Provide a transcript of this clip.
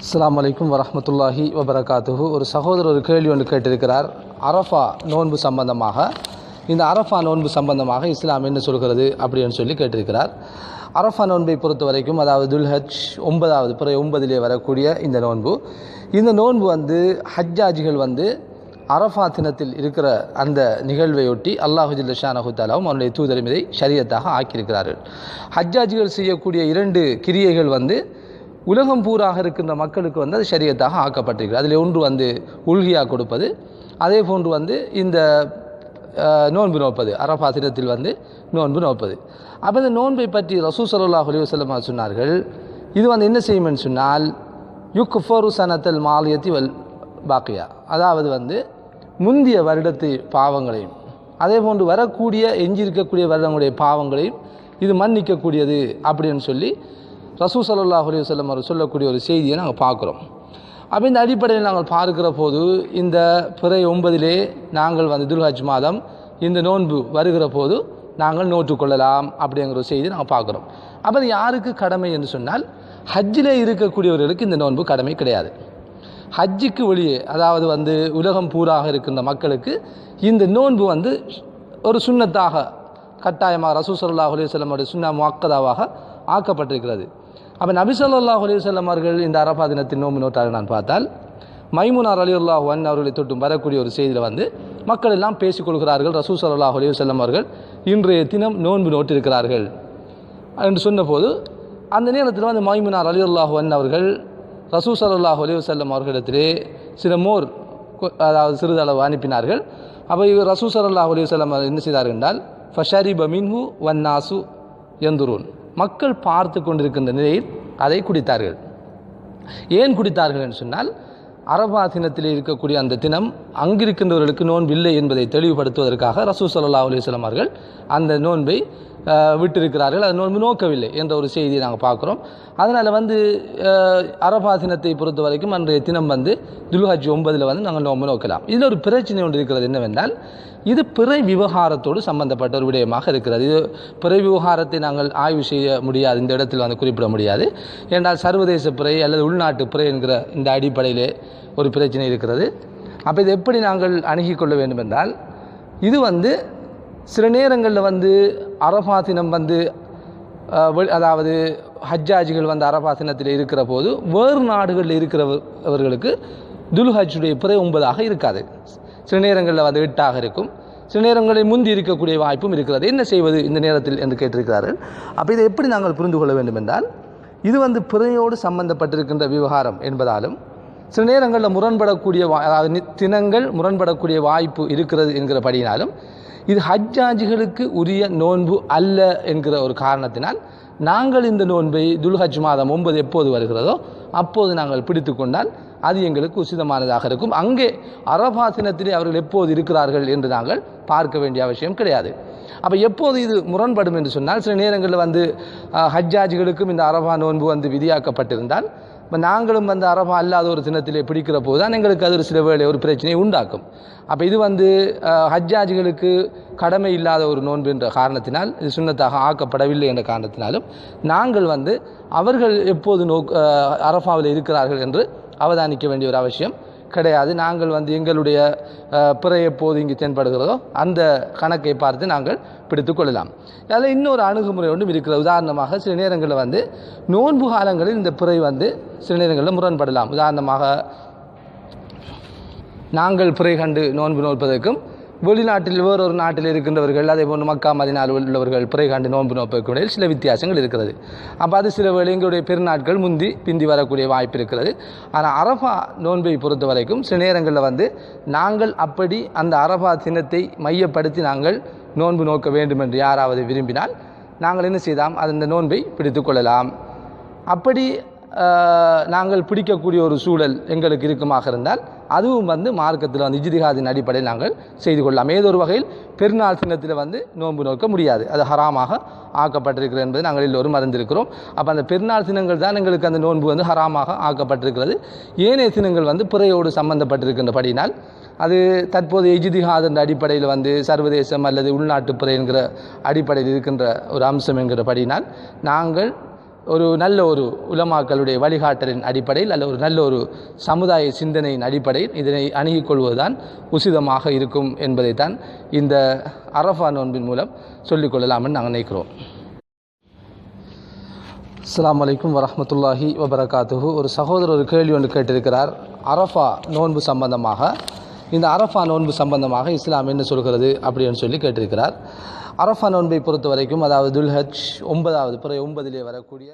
அஸ்லாம் அலைக்கும் வரஹ்மத்துல்லாஹி வபரகாத்துஹு ஒரு சகோதரர் ஒரு கேள்வி ஒன்று கேட்டிருக்கிறார். அரஃபா நோன்பு சம்பந்தமாக. இந்த அரஃபா நோன்பு சம்பந்தமாக இஸ்லாம் என்ன சொல்கிறது அப்படின்னு சொல்லி கேட்டிருக்கிறார். அரஃபா நோன்பை பொறுத்த வரைக்கும் அதாவது துல்ஹஜ் ஒன்பதாவது பிற ஒன்பதிலே வரக்கூடிய இந்த நோன்பு. இந்த நோன்பு வந்து ஹஜ்ஜாஜிகள் வந்து அரஃபா தினத்தில் இருக்கிற அந்த நிகழ்வையொட்டி அல்லாஹுஜில் ஜில்லஷானஹு தாலாவும் அவனுடைய தூதரும் சரியத்தாக ஆக்கியிருக்கிறார்கள். ஹஜ்ஜாஜிகள் செய்யக்கூடிய இரண்டு கிரியைகள் வந்து உலகம் பூராக இருக்கின்ற மக்களுக்கு வந்து அது சரியத்தாக ஆக்கப்பட்டிருக்கிறது அதில் ஒன்று வந்து உள்கியாக கொடுப்பது அதே போன்று வந்து இந்த நோன்பு நோப்பது அரஃபா தினத்தில் வந்து நோன்பு நோப்பது. அப்போ இந்த நோன்பை பற்றி ரசூ சல்லாஹ் அலிவசல்லமா சொன்னார்கள் இது வந்து என்ன செய்யும்னு சொன்னால் யுக் ஃபோரு சனத்தல் மாலியத்தி வல் பாக்கியா. அதாவது வந்து முந்திய வருடத்து பாவங்களையும் அதே போன்று வரக்கூடிய எஞ்சியிருக்கக்கூடிய வருடங்களுடைய பாவங்களையும் இது மன்னிக்கக்கூடியது அப்படின்னு சொல்லி ரசூ சல்லாஹ் அலி வல்லம் அவர் சொல்லக்கூடிய ஒரு செய்தியை நாங்கள் பார்க்குறோம். அப்போ இந்த அடிப்படையில் நாங்கள் பார்க்கிற போது இந்த பிறை ஒன்பதிலே நாங்கள் வந்து துல்ஹஜ் மாதம் இந்த நோன்பு வருகிற போது நாங்கள் நோற்றுக்கொள்ளலாம் அப்படிங்கிற ஒரு செய்தி நாங்கள் பார்க்குறோம். அப்போ அது யாருக்கு கடமை என்று சொன்னால் ஹஜ்ஜிலே இருக்கக்கூடியவர்களுக்கு இந்த நோன்பு கடமை கிடையாது. ஹஜ்ஜுக்கு வெளியே அதாவது வந்து உலகம் பூராக இருக்கின்ற மக்களுக்கு இந்த நோன்பு வந்து ஒரு சுண்ணத்தாக கட்டாயமாக ரசூ சல்லாஹ் அலையுடைய சுண்ணா முக்கதாவாக ஆக்கப்பட்டிருக்கிறது. அப்போ நபிசல்லாஹ் ஸல்லல்லாஹு அவர்கள் இந்த அரபா தினத்தின் நோன்பு நோட்டாக நான் பார்த்தால் மைமுனார் அலி அல்லாஹன் அவர்களை தொட்டும் வரக்கூடிய ஒரு செய்தியில் வந்து மக்கள் எல்லாம் பேசிக்கொள்கிறார்கள் ரசூ சல்லாஹ் அலைஹி அவர்கள் இன்றைய தினம் நோன்பு நோட்டிருக்கிறார்கள். என்று சொன்னபோது அந்த நேரத்தில் வந்து மைமுனார் அலி அல்லாஹன் அவர்கள் ரசூ சல்லாஹ் அலிவசல்லம் அவர்களிடத்திலே சில மோர் அதாவது சிறிதளவு அனுப்பினார்கள். அப்போ இவர் ரசூ சல்லாஹ் அலிவசல்லம் என்ன செய்தார்கள் என்றால் ஃபஷரிப மின்ஹு வன்னாசு எந்துரூன் மக்கள் பார்த்து கொண்டிருக்கின்ற நிலையில் அதை குடித்தார்கள். ஏன் குடித்தார்கள் என்று சொன்னால் அரபா தினத்தில் இருக்கக்கூடிய அந்த தினம் அங்கிருக்கின்றவர்களுக்கு நோன்பு இல்லை என்பதை தெளிவுபடுத்துவதற்காக ரசூ சல்லா அலுவலம் அவர்கள் அந்த நோன்பை விட்டிருக்கிறார்கள். அது நோன்பு நோக்கவில்லை என்ற ஒரு செய்தியை நாங்கள் பார்க்குறோம். அதனால் வந்து அரபாசினத்தை அரபா தினத்தை பொறுத்த வரைக்கும் அன்றைய தினம் வந்து துல்ஹஜ் ஒன்பதில் வந்து நாங்கள் நோன்பு நோக்கலாம். இதில் ஒரு பிரச்சனை ஒன்று இருக்கிறது என்னவென்றால் இது பிறை விவகாரத்தோடு சம்பந்தப்பட்ட ஒரு விடயமாக இருக்கிறது. இது பிறை விவகாரத்தை நாங்கள் ஆய்வு செய்ய முடியாது இந்த இடத்தில் வந்து குறிப்பிட முடியாது. என்றால் சர்வதேச பிறை அல்லது உள்நாட்டு பிறை என்கிற இந்த அடிப்படையிலே ஒரு பிரச்சனை இருக்கிறது. அப்போ இது எப்படி நாங்கள் அணுகிக்கொள்ள வேண்டும் என்றால் இது வந்து சில நேரங்களில் வந்து அரபாசினம் வந்து அதாவது ஹஜ்ஜாஜிகள் வந்து அரபா தினத்தில் இருக்கிற போது வேறு நாடுகளில் இருக்கிறவர்களுக்கு துல்ஹஜுடைய பிறை ஒன்பதாக இருக்காது. சில நேரங்களில் வந்து எட்டாக இருக்கும். சில நேரங்களில் முந்தி இருக்கக்கூடிய வாய்ப்பும் இருக்கிறது. என்ன செய்வது இந்த நேரத்தில் என்று கேட்டிருக்கிறார்கள். அப்போ இதை எப்படி நாங்கள் புரிந்து கொள்ள வேண்டும் என்றால் இது வந்து பிறையோடு சம்பந்தப்பட்டிருக்கின்ற விவகாரம் என்பதாலும் சில நேரங்களில் முரண்படக்கூடிய அதாவது தினங்கள் முரண்படக்கூடிய வாய்ப்பு இருக்கிறது என்கிறபடியினாலும் இது ஹஜ்ஜாஜிகளுக்கு உரிய நோன்பு அல்ல என்கிற ஒரு காரணத்தினால் நாங்கள் இந்த நோன்பை துல்ஹஜ் மாதம் ஒன்பது எப்போது வருகிறதோ அப்போது நாங்கள் பிடித்து கொண்டால் அது எங்களுக்கு உசிதமானதாக இருக்கும். அங்கே அரபாசினத்திலே அவர்கள் எப்போது இருக்கிறார்கள் என்று நாங்கள் பார்க்க வேண்டிய அவசியம் கிடையாது. அப்போ எப்போது இது முரண்படும் என்று சொன்னால் சில நேரங்களில் வந்து ஹஜ்ஜாஜிகளுக்கும் இந்த அரபா நோன்பு வந்து விதியாக்கப்பட்டிருந்தால் இப்போ நாங்களும் வந்து அரபா அல்லாத ஒரு தினத்திலே பிடிக்கிற போது தான் எங்களுக்கு அது ஒரு சில வேலை ஒரு பிரச்சனையை உண்டாக்கும். அப்போ இது வந்து ஹஜ்ஜாஜிகளுக்கு கடமை இல்லாத ஒரு நோன்பு என்ற காரணத்தினால் இது சுண்ணத்தாக ஆக்கப்படவில்லை என்ற காரணத்தினாலும் நாங்கள் வந்து அவர்கள் எப்போது நோக் அரஃபாவில் இருக்கிறார்கள் என்று அவதானிக்க வேண்டிய ஒரு அவசியம். கிடையாது. நாங்கள் வந்து எங்களுடைய அஹ், பிறை எப்போது இங்கு தென்படுகிறதோ அந்த கணக்கை பார்த்து நாங்கள் பிடித்து கொள்ளலாம். அதில் இன்னொரு அணுகுமுறை ஒன்றும் இருக்கிறது. உதாரணமாக சில நேரங்களில் வந்து நோன்பு காலங்களில் இந்த பிறை வந்து சில நேரங்களில் முரண்படலாம். உதாரணமாக நாங்கள் பிறை கண்டு நோன்பு நோற்பதற்கும் வெளிநாட்டில் வேறொரு நாட்டில் இருக்கின்றவர்கள் அதே போன்று மக்கா மதினால் உள்ளவர்கள் பிறைகாண்டு நோன்பு நோப்பக்கூடிய சில வித்தியாசங்கள் இருக்கிறது. அப்போ அது சில வேளை எங்களுடைய பெருநாட்கள் முந்தி பிந்தி வரக்கூடிய வாய்ப்பு இருக்கிறது. ஆனால் அரபா நோன்பை பொறுத்த வரைக்கும் சில நேரங்களில் வந்து நாங்கள் அப்படி அந்த அரபா தினத்தை மையப்படுத்தி நாங்கள் நோன்பு நோக்க வேண்டும் என்று யாராவது விரும்பினால் நாங்கள் என்ன செய்தாம்? அந்த நோன்பை பிடித்து கொள்ளலாம். அப்படி நாங்கள் பிடிக்கக்கூடிய ஒரு சூழல் எங்களுக்கு இருக்குமாக இருந்தால் அதுவும் வந்து மார்க்கத்தில் வந்து இஜிதிகாதின் அடிப்படையில் நாங்கள் செய்து கொள்ளலாம். ஏதோ ஒரு வகையில் பெருநாள் சின்னத்தில் வந்து நோன்பு நோக்க முடியாது. அது ஹராமாக ஆக்கப்பட்டிருக்கிறது என்பது நாங்கள் எல்லோரும் அறிந்திருக்கிறோம். அப்போ அந்த பெருநாள் சின்னங்கள் தான் எங்களுக்கு அந்த நோன்பு வந்து ஹராமாக ஆக்கப்பட்டிருக்கிறது. ஏனைய சினங்கள் வந்து பிறையோடு சம்பந்தப்பட்டிருக்கின்றபடியினால் அது தற்போது இஜ்திஹாத் என்ற அடிப்படையில் வந்து சர்வதேசம் அல்லது உள்நாட்டு பிறை என்கிற அடிப்படையில் இருக்கின்ற ஒரு அம்சம் என்கிறபடியினால் நாங்கள் ஒரு நல்ல ஒரு உலமாக்களுடைய வழிகாட்டலின் அடிப்படையில் அல்ல ஒரு நல்ல ஒரு சமுதாய சிந்தனையின் அடிப்படையில் இதனை அணுகிக் கொள்வதுதான் உசிதமாக இருக்கும் என்பதைத்தான் இந்த அரஃபா நோன்பின் மூலம் சொல்லிக்கொள்ளலாம்னு நாங்கள் நினைக்கிறோம். அஸ்லாம் அலைக்கும் வரமத்துல்லாஹி வபரகாத்துஹு. ஒரு சகோதரர் ஒரு கேள்வி ஒன்று கேட்டிருக்கிறார். அரஃபா நோன்பு சம்பந்தமாக. இந்த அரஃபா நோன்பு சம்பந்தமாக இஸ்லாம் என்ன சொல்கிறது அப்படின்னு சொல்லி கேட்டிருக்கிறார். அரஃபா நோன்பை பொறுத்த வரைக்கும் அதாவது துல்ஹஜ் ஒன்பதாவது பிற ஒன்பதிலே வரக்கூடிய